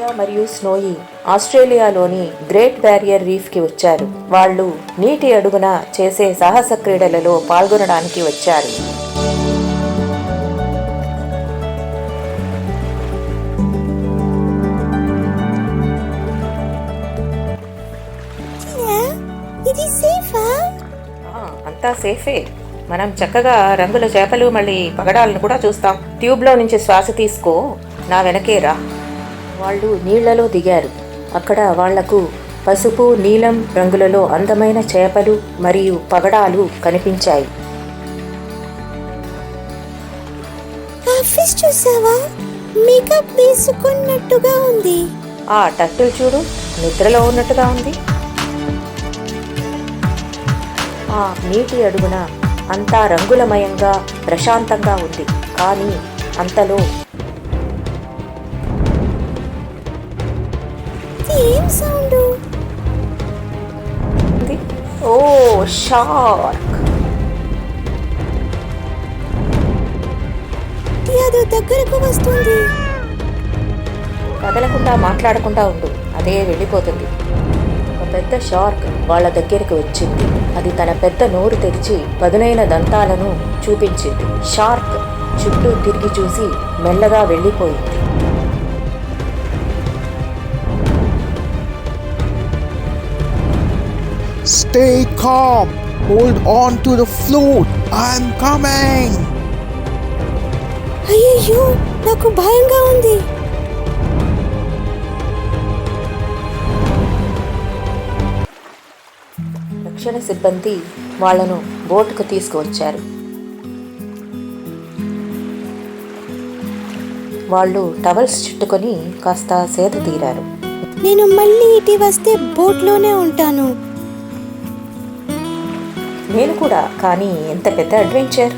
ప్రియా మరియు స్నోయి ఆస్ట్రేలియాలోని great barrier రీఫ్కి వచ్చారు. వాళ్ళు నీటి అడుగున చేసే సాహస క్రీడలలో పాల్గొనడానికి వచ్చారు. అంతా సేఫే. మనం చక్కగా రంగుల చేపలు మళ్ళీ పగడాలను కూడా చూస్తాం. ట్యూబ్లో నుంచి శ్వాస తీసుకో. నా వెనకే రా. వాళ్ళు నీళ్ళలో దిగారు. అక్కడ వాళ్ళకు పసుపు నీలం రంగులలో అందమైన చేపలు మరియు పగడాలు కనిపించాయి. ఆ ఫిష్ చూసావా? మేకప్ వేసుకున్నట్టుగా ఉంది. ఆ టర్టిల్ చూడు నిద్రలో ఉన్నట్టుగా ఉంది. ఆ నీటి అడుగున అంతా రంగులమయంగా ప్రశాంతంగా ఉంది. కానీ అంతలో సౌండ్ ఓ షార్క్ అది దగ్గరకు వస్తుంది. కదలకుండా మాట్లాడకుండా ఉండు. అదే వెళ్ళిపోతుంది. ఒక పెద్ద షార్క్ వాళ్ళ దగ్గరికి వచ్చింది. అది తన పెద్ద నోరు తెరిచి పదునైన దంతాలను చూపించింది. షార్క్ చుట్టూ తిరిగి చూసి మెల్లగా వెళ్ళిపోయింది. Stay calm. Hold on to the float. I'm coming. అయ్యో నాకు భయంగా ఉంది రక్షణ సిబ్బంది వాళ్ళను బోటుకు తీసుకువచ్చారు వాళ్ళు టవల్స్ చుట్టుకొని కాస్త సేద తీరారు నేను మళ్ళీ ఇటు వస్తే బోట్లోనే ఉంటాను నేను కూడా కానీ ఎంత పెద్ద అడ్వెంచర్.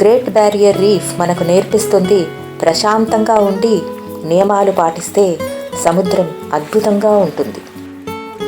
గ్రేట్ బ్యారియర్ రీఫ్ మనకు నేర్పిస్తుంది ప్రశాంతంగా ఉండి నియమాలు పాటిస్తే సముద్రం అద్భుతంగా ఉంటుంది.